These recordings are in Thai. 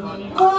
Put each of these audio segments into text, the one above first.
Oh.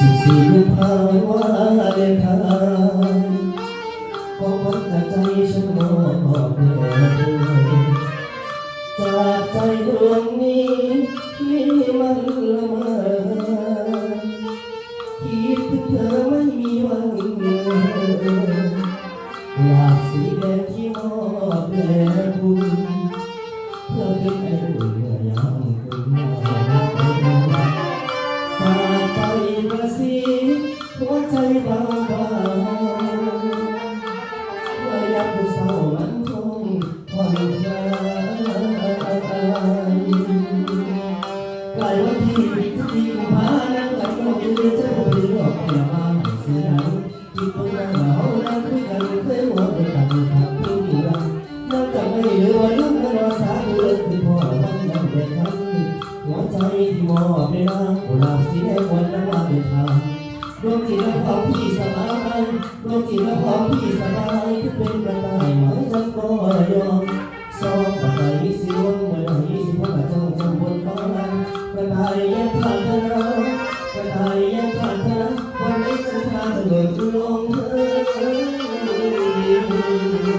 สิบสี่กุมภาาเลนาความหวังจากใจฉันมอบแด่จากใจดวงนี้ที่มันละมา กระซิบหัวใจเรา เมื่อกี้นักร้องพี่สบายทุกเป็นกระต่ายหมายจังก็ยอมสองปัจจัยสิวงเมื่อยี่สิบหกเจังจำบนฟ้าลันกระต่ายยังผ่านทะเกระต่ายยังผ่านทะเลวันนี้จะพาเธอเดินลงเธอ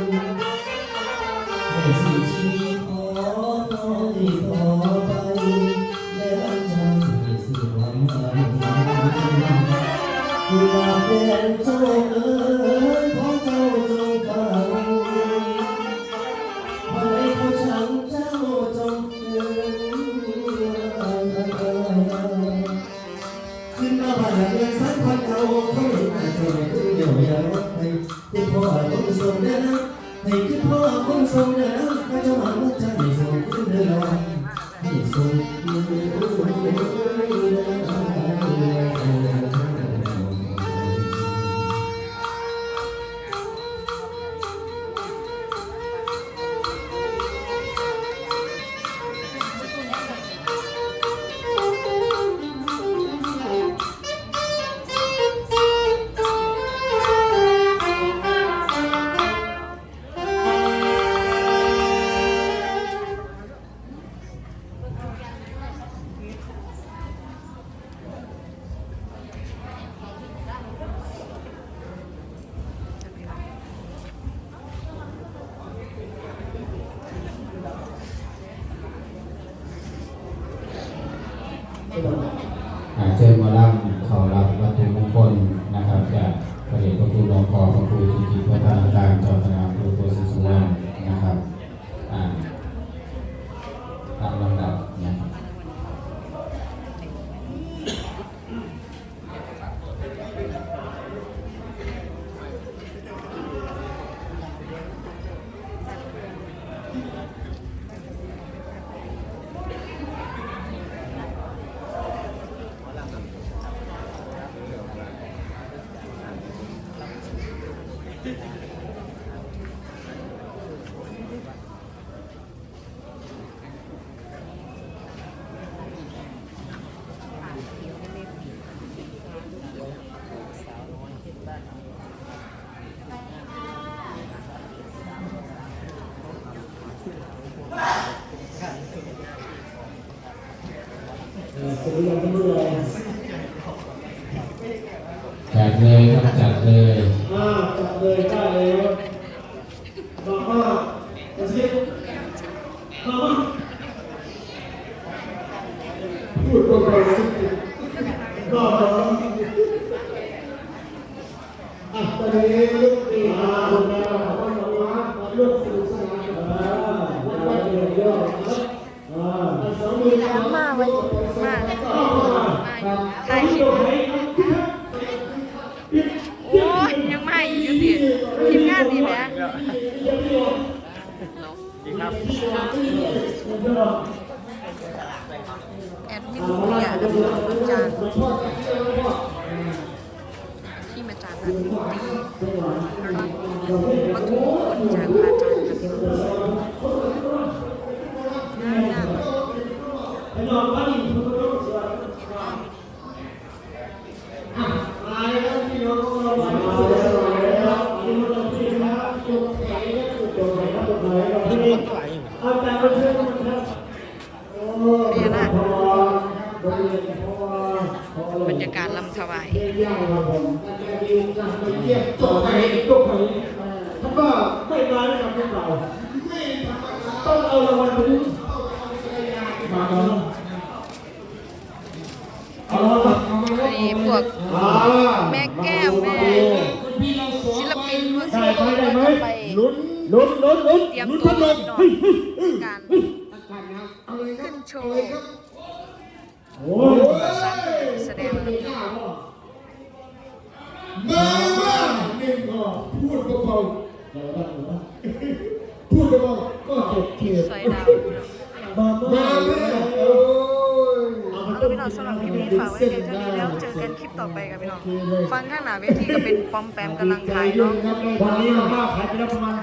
cold. จัดเลยครับจัดเลย อ่าจับเลยได้เลยมาม่าจะเสีย พูดตรงๆสิก็พออะตอนนี้ลูกตีมาคนแล้อบคุณมากมาร่วมสนุกสนานกันอ่าวันวันเดียวเดียวนะครับอ่าสองมือมาวันมาถ่ายคลิ แอดมินเบียร์กับอาจารย์ที่มาจากนักดนตรีวัตถุมงคลจากพระอาจารย์ครับพี่น้องน่ารัก อาจารย์มาเชิญครับ พญานาคบรรยากาศลำถวาย ต่อไปก็ไปถ้าว่าไม่มาแล้วกับพวกเราต้องเอารางวัลไปด้วยมาแล้วเอาละเอามาแล้วมีพวกแม่แก้วแม่ศิลปินผู้ศิลปินก็จะไปลุ้นลุ้นลุ้นลุ้นเตรียมลุ้นตัวพัดลรอมเฮ้ยการเอาเลยครับขึ้นโชว์โอ้ยสามแสดงนะครับ มาบ้านหนึ่งก็พูดเบาๆพูดเบาๆก็จบเทียบสวยดาวมาบ้านโอ้ยเอาละพี่น้องสำหรับคลิปนี้ฝากไว้เพียงเท่านี้แล้วเจอกันคลิปต่อไปกับพี่น้องฟังข้างหน้าเวทีก็เป็นปอมแปมกำลังถ่ายเนาะวันนี้มาม่าขายไปแล้วประมาณ